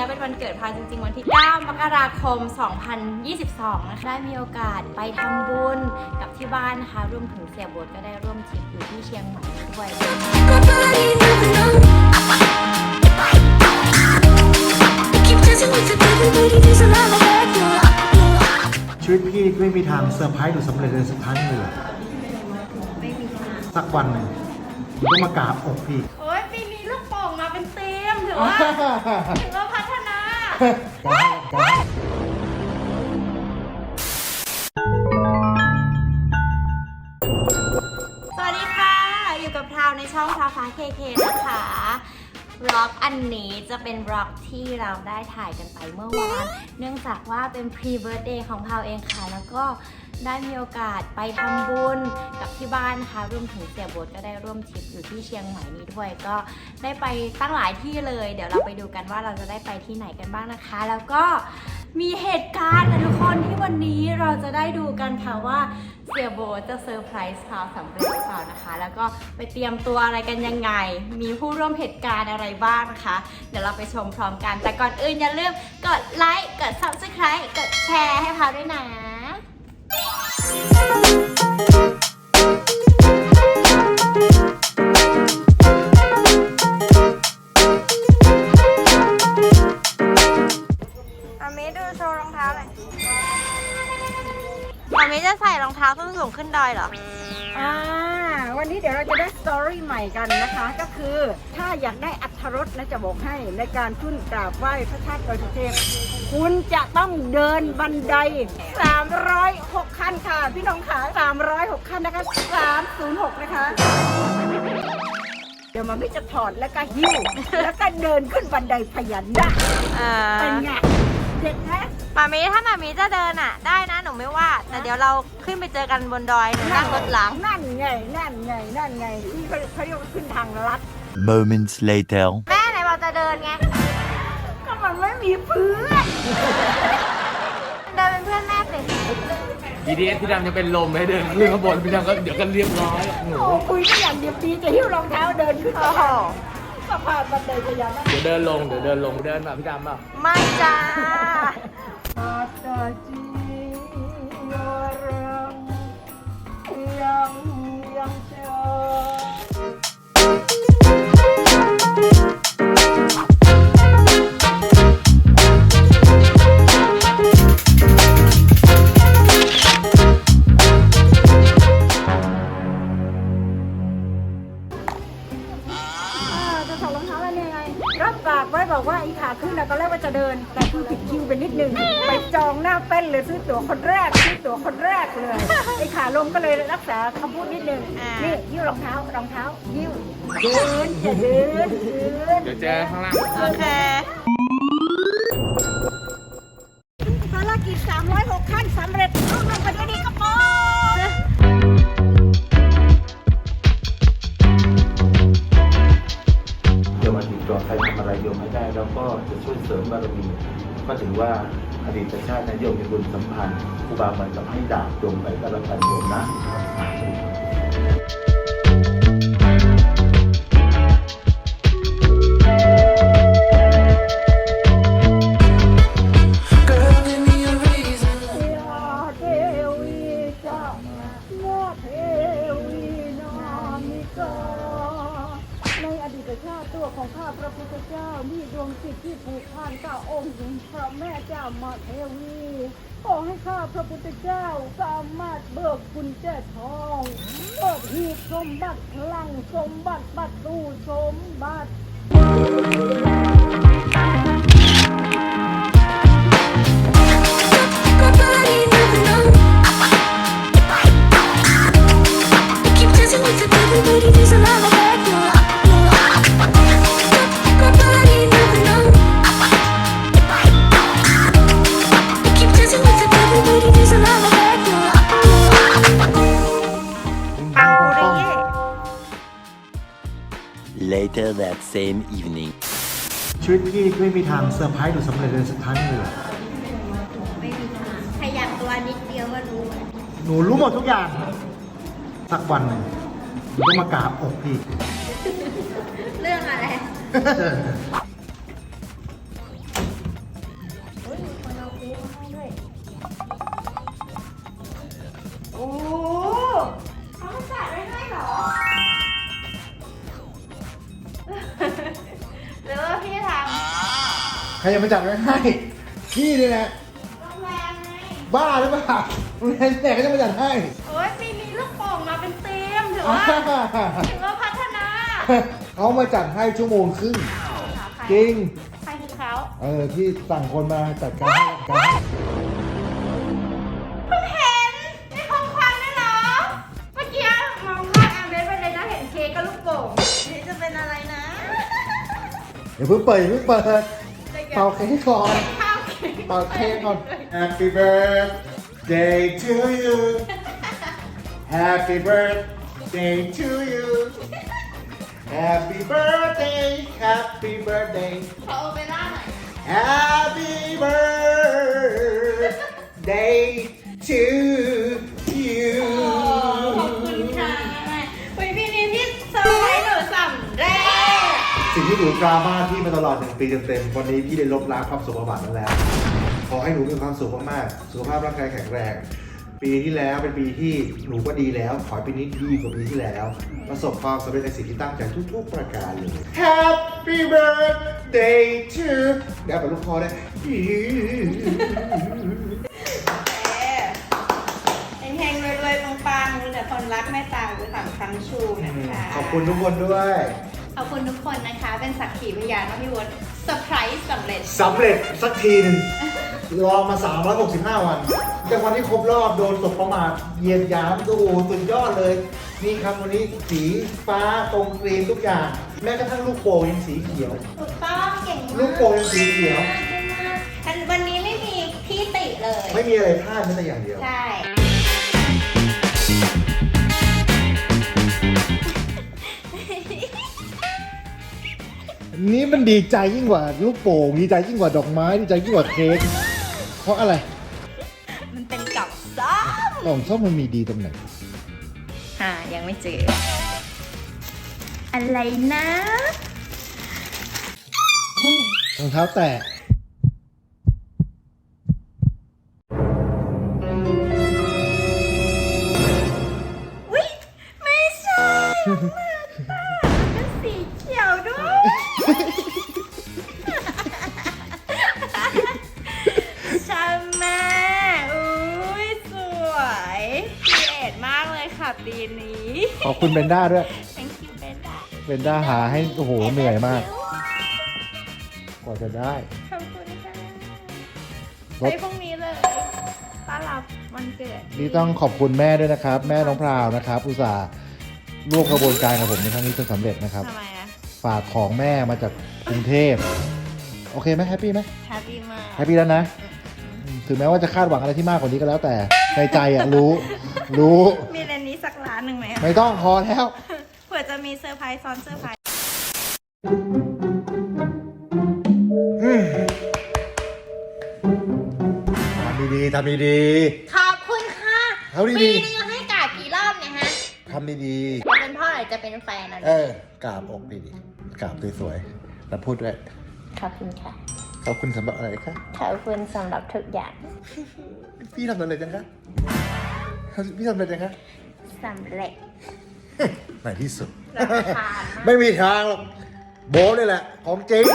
นี้ยเป็นวันเกิดพาวจริง ๆ วันที่ 9 มกราคม 2022 นะคะ ได้มีโอกาสไปทำบุญกับที่บ้านนะคะ รวมถึงเสียโบทก็ได้ร่วมทริปอยู่ที่เชียงใหม่ด้วย Nobody never know. Keep dancing with the everybody, there's a lot of that. ชีวิตพี่ไม่มีทางเซอร์ไพรส์หรือสำเร็จเลยสักครั้งเลยเหรอไม่มีทางสักวันหนึ่งผมต้องมากราบอกพี่ โอ้ยปีนี้ลูกโป่งมาเป็นเต็มถือว่าถือว่าพัฒนา สวัสดีค่ะ อยู่กับพราวในช่องพราวฟ้าเคเคนะคะบล็อกอันนี้จะเป็นบล็อกที่เราได้ถ่ายกันไปเมื่อวาน เนื่องจากว่าเป็นพรีเบิร์ดเดย์ของพราวเองค่ะ แล้วก็ ได้มีโอกาสไปทำบุญกับที่บ้านนะคะรวมถึงเสียโบทก็ได้ร่วมทริปอยู่ที่เชียงใหม่นี้ด้วย ก็ได้ไปตั้งหลายที่เลย เดี๋ยวเราไปดูกันว่าเราจะได้ไปที่ไหนกันบ้างนะคะ แล้วก็มีเหตุการณ์นะทุกคนที่วันนี้เราจะได้ดูกันค่ะว่าเสียโบทจะเซอร์ไพรส์เขาสำเร็จหรือเปล่านะคะ แล้วก็ไปเตรียมตัวอะไรกันยังไง มีผู้ร่วมเหตุการณ์อะไรบ้างนะคะ เดี๋ยวเราไปชมพร้อมกัน แต่ก่อนอื่นอย่าลืมกดไลค์ กด subscribe กดแชร์ให้พาวด้วยนะ อามิดูโชว์รองเท้าหน่อยอามิจะใส่รองเท้าส้นสูงขึ้นดอยเหรออ่า วันนี้เดี๋ยวเราจะได้สตอรี่ใหม่กันนะคะ ก็คือถ้าอยากได้อัธรสนะจะบอกให้ในการขึ้นกราบไหว้พระธาตุดอยสุเทพคุณจะต้องเดินบันได 306 ขั้นค่ะ พี่น้องขา306 ขั้นนะคะ 306 นะคะ เดี๋ยวมันไม่จะถอดแล้วก็หิ้ว แล้วก็เดินขึ้นบันไดพญานาคเอเป็นไงเด็ดไห มมามีถ้ามามีจะเดินอะ ได้นะหนูไม่ว่า แต่เดี๋ยวเราขึ้นไปเจอกันบนดอยหนูนั่งรถหลัง นั่นไง นั่นไง นั่นไงนี่เขาเขาเรียกว่าขึ้นทางลัด Moments later. แม่ไหนบอกจะเดินไง ก็มันไม่มีเพื่อนเดินเป็นเพื่อนแม่สิ BTS พี่ดำจะเป็นลมให้เดินขึ้นข้างบนพี่ดำก็เดี๋ยวก็เรียบร้อยหนูโอ้คุยก็อย่างเดียวดีจะหิ้วรองเท้าเดินขึ้นโอ้โหสะพานบันไดพญานาคเดี๋ยวเดินลงเดี๋ยวเดินลงเดินแบบพี่ดำเปล่าไม่จ้าอา อดรองเท้าแล้วเนี่ยไงรับปากไว้บอกว่าอีขาขึ้นนะตอนแรกว่าจะเดิน แต่คือผิดคิวไปนิดนึง ไปจองหน้าเต้นเลยซื้อตั๋วคนแรกซื้อตั๋วคนแรกเลยไอ้ขาลงก็เลยรักษาคำพูดนิดนึงนี่ยิ้วรองเท้ารองเท้ายิ้วเดินจะเดินเดินเดี๋ยวเจอข้างล่าง โอเค สริมบารมีก็ถือว่าอดีตชาตินั้นโยมมีบุญสัมพันธ์ครูบาเหมือนกับให้ดาบโยมไปก็แล้วกันโยมนะ Later that same evening. ชีวิตพี่ไม่มีทางเซอร์ไพรส์หรือสำเร็จเลยสักครั้งเลยเหรอไม่มีทางขยับตัวนิดเดียวก็รู้หนูรู้หมดทุกอย่าง สักวันหนึ่งหนูต้องมากราบอกพี่ เรื่องอะไร จะมาจัดไว้ให้พี่นี่แหละำโรงแรมไงบ้าหรือเปล่าโรงแรมแต่ก็จะมาจัดให้โอ้ยปีนี้ลูกโป่งมาเป็นเต็มถือว่าถือว่าพัฒนาเขามาจัดให้ชั่วโมงครึ่งใครจริงใครคือเขาเออที่สั่งคนมาจัดการให้จัดการให้เพิ่งเห็นมีของขวัญด้วยเหรอเมื่อกี้มองภาพแอมเบสไปเลยนะเห็นเค้กกับลูกโป่งนี่จะเป็นอะไรนะ เดี๋ยวเพิ่งเปิดอย่าเพิ่งเปิด เป่าเค้กก่อน ข้าวเค้ก เป่าเค้กก่อน Happy birthday to you Happy birthday to you Happy birthday Happy birthday ขอโอเปร่าหน่อย Happy birthday to สิ่งที่หนูดราม่าที่มาตลอดหนึ่งปีเต็มๆ วันนี้พี่ได้ลบล้างความสุขบาทนั้นแล้ว ขอให้หนูมีความสุขมากๆ สุขภาพร่างกายแข็งแรง ปีที่แล้วเป็นปีที่หนูก็ดีแล้ว ขอให้ปีนี้ดีกว่าปีที่แล้ว ประสบความสำเร็จในสิ่งที่ตั้งใจทุกๆประการเลย Happy birthday to เดี๋ยวไปลูกคอได้เฮงๆรวยๆปังๆมีแต่คนรักแม่ตาหรือสามครั้งชูนะคะ ขอบคุณทุกคนด้วย อบคุณทุกคนนะคะ เป็นสักขีพยานว่าพี่วดเซอร์ไพรส์สำเร็จ สำเร็จสักทีหนึ่งรอมา 365 วัน แต่วันที่ครบรอบโดนตกประมาทเหยียดหยามโอ้โหสุดยอดเลย นี่ครับวันนี้สีฟ้าตรงกรีนทุกอย่าง แม้กระทั่งลูกโป่งยังสีเขียว ถูกต้องเก่งมากลูกโป่งยังสีเขียวกันวันนี้ไม่มีที่ติเลย ไม่มีอะไรพลาดแม้แต่อย่างเดียว ใช่ นี่มันดีใจยิ่งกว่าลูกโป่งดีใจยิ่งกว่าดอกไม้ดีใจยิ่งกว่าเค้กเพราะอะไรมันเป็นกับซ้อกล่องส้มมันมีดีตรงไหนหายังไม่เจอ อะไรนะรองเท้าแตะ คุณเบนด้าด้วย thank you เบนด้าเบนด้าหาให้โอ้โหเหนื่อยมาก กว่าจะได้ขอบคุณค่ะรไปถพรุ่งนี้เลยต้อนรับวันเกิดนี่ต้องขอบคุณแม่ด้วยนะครับ แม่น้องพราวนะครับอุตส่าห์ร่วมกระบวนการกับผมในครั้งนี้จนสำเร็จนะครับ ทำไมอะฝากของแม่มาจากกรุงเทพ โอเคไหมแฮปปี้ไหมแฮปปี้มากแฮปปี้แล้วนะอืมถึงแม้ว่าจะคาดหวังอะไรที่มากกว่านี้ก็แล้วแต่ในใจอะรู้ รู้มีในนี้สักร้านหนึ่งไหมอะไม่ต้องพอแล้ว เผื่อจะมีเซอร์ไพรส์ซ้อนเซอร์ไพรส์ทำดีๆทำดีขอบคุณค่ะเอาดีๆปีนึงให้กราบกี่รอบเนี่ยฮะๆทำดีจะเป็นพ่อหรือจะเป็นแฟนนะๆเออกราบอกดีๆกราบสวยๆแล้วพูดด้วยขอบคุณค่ะ ขอบคุณสำหรับอะไรคะขอบคุณสำหรับทุกอย่าง พี่ทำสำเร็จยังคะพี่ทำสำเร็จยังคะ สำเร็จ ในที่สุดรำคาญมากไม่มีทางหรอกโบทนี่แหละ ของจริง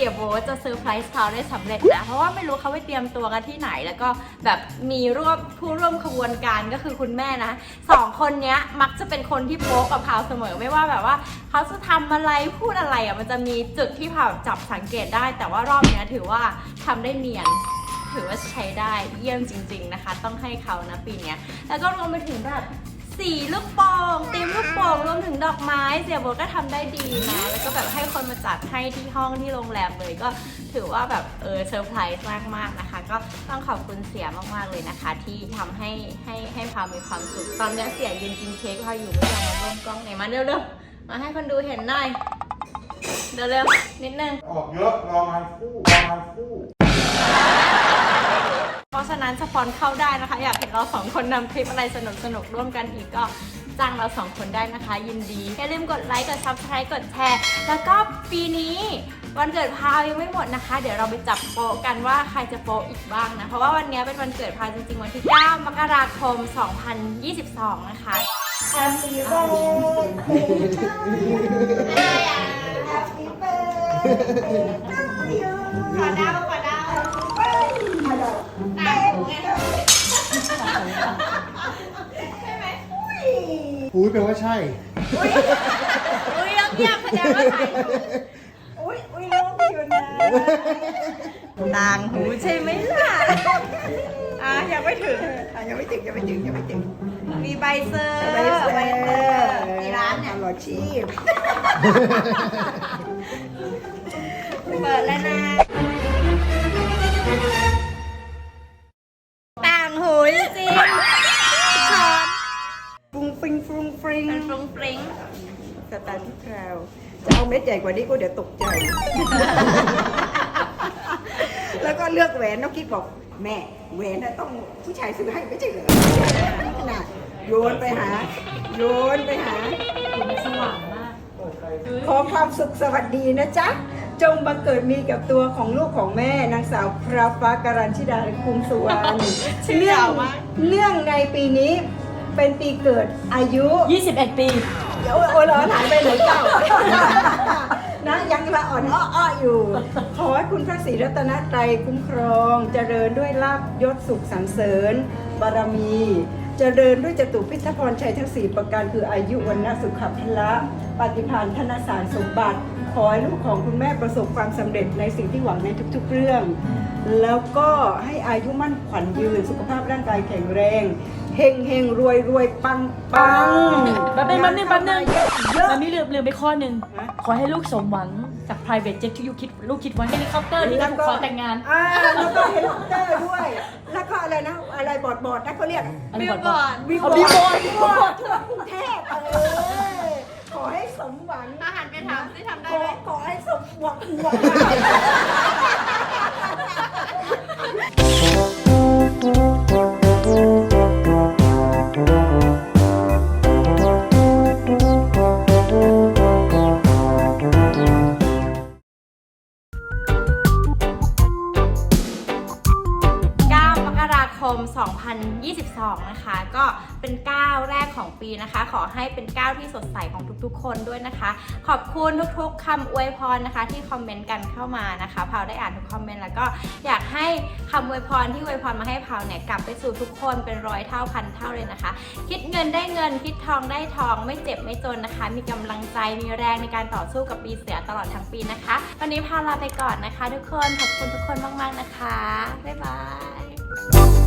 สียโบทจะเซอร์ไพรส์เขาได้สำเร็จนะ เพราะว่าไม่รู้เขาไปเตรียมตัวกันที่ไหน แล้วก็แบบมีร่วมผู้ร่วมขบวนการก็คือคุณแม่นะสองคนเนี้ยมักจะเป็นคนที่โป๊กกับเขาเสมอไม่ว่าแบบว่าเขาจะทำอะไรพูดอะไรอะมันจะมีจุดที่ผ่าจับสังเกตได้ แต่ว่ารอบเนี้ยถือว่าทำได้เนียน ถือว่าใช้ได้เยี่ยมจริง ๆนะคะ ต้องให้เขานะปีเนี้ยแล้วก็รวมไปถึงแบบ สีลูกโป่งตีมลูกโป่งรวมถึงดอกไม้ เสียโบทก็ทำได้ดีนะ แล้วก็แบบให้คนมาจัดให้ที่ห้องที่โรงแรมเลยก็ถือว่าแบบเออเซอร์ไพรส์มากๆนะคะ ก็ต้องขอบคุณเสียมากๆเลยนะคะ ที่ทำให้ให้ให้พามีความสุข ตอนนี้เสียยืนกินเค้กพาอยู่ไม่ยอมมาร่วมกล้องไหนมาเร็วๆมาให้คนดูเห็นหน่อยเร็วๆนิดนึง ออกเยอะรองานคู่รองานคู่ เพราะฉะนั้นสปอนเข้าได้นะคะ อยากเห็นเราสองคนนำคลิปอะไรสนุกๆร่วมกันอีกก็จ้างเราสองคนได้นะคะ ยินดี อย่าลืมกดไลค์กด subscribe กดแชร์ แล้วก็ปีนี้วันเกิดพาวยังไม่หมดนะคะ เดี๋ยวเราไปจับโปะกันว่าใครจะโปะอีกบ้างนะ เพราะว่าวันนี้เป็นวันเกิดพาวจริงๆ วันที่ 9 มกราคม 2022 นะคะ Happy birthday to you Happy birthday to you ขอดาวขอดาว อุ้ยแปลว่าใช่ อุ้ยต้องเงียบแสดงว่าถ่ายรูปอุ้ยอุ้ยร้องอยู่นะต่างหูใช่ไหมล่ะ อะยังไม่ถึงอะยังไม่ถึงยังไม่ถึงยังไม่ถึงมีใบเซอร์ไปเซอใบเซอร์ร์มีร้านเนี่ยตลอดชีพเปิดแล้วนะ งฟริงมันฟรุ้งฟริ้งสไตล์ที่แพรวจะเอาเม็ดใหญ่กว่านี้ก็เดี๋ยวตกใจ แล้วก็เลือกแหวนน้องกิ๊กบอก แม่แหวนน่ะต้องผู้ชายซื้อให้ไม่ใช่เหรอน่ะโยนไปหา โยนไปหาสว่างมาก ขอความสุขสวัสดีนะจ๊ะ จงบังเกิดมีกับตัวของลูกของแม่นางสาวพระฟ้าการันชิดาคุมสุวรรณชื่อยาวมากเนื่องในปีนี้ เป็นปีเกิดอายุ21 ปี เดี๋ยวโอ้ยเหรอถามไปไหนเจ้านะยังละอ่อนอ้อๆอยู่ ขอให้คุณพระศรีรัตนตรัยคุ้มครอง เจริญด้วยลาบยศสุขสรรเสริญ บารมี เจริญด้วยจตุพิทพรชัยทั้ง4ประการคืออายุวันนะสุขภละปฏิภาณธนสารสมบัติ ขอให้ลูกของคุณแม่ประสบความสำเร็จในสิ่งที่หวังในทุกๆเรื่อง แล้วก็ให้อายุมั่นขวัญยืนสุขภาพร่างกายแข็งแรง เฮงเฮงรวยรวยปังปังแป๊บนึงแป๊บนึงแป๊บนึงเยอะ มันมีลืมลืมไปข้อหนึ่งฮะ ขอให้ลูกสมหวังจาก private jet ที่ลูกคิดลูกคิดไว้เฮลิคอปเตอร์ที่จะถูกขอแต่งงาน อ่าแล้วก็เฮลิคอปเตอร์ด้วย แล้วก็อะไรนะ อะไรบอร์ดบอร์ดนะเขาเรียกอะไรบิลบบออร์ร์ดดวิวเอาบบิอลร์ดบอร์ดวิวบอร์ดทั่วกรุงเทพเออขอให้สมหวังอาหารไปถามซิทำได้ขอไหมขอให้สมหวังหวัง ม 2022 นะคะ ก็เป็นก้าวแรกของปีนะคะ ขอให้เป็นก้าวที่สดใสของทุกๆ คนด้วยนะคะ ขอบคุณทุกๆคำอวยพรนะคะ ที่คอมเมนต์กันเข้ามานะคะพาวได้อ่านทุกคอมเมนต์แล้วก็อยากให้คำอวยพรที่อวยพรมาให้พาวเนี่ยกลับไปสู่ทุกคนเป็นร้อยเท่าพันเท่าเลยนะคะ คิดเงินได้เงินคิดทองได้ทองไม่เจ็บไม่จนนะคะ มีกำลังใจมีแรงในการต่อสู้กับปีเสือตลอดทั้งปีนะคะ วันนี้พาลาไปก่อนนะคะ ทุกคนขอบคุณทุกคนมากๆนะคะบ๊ายบาย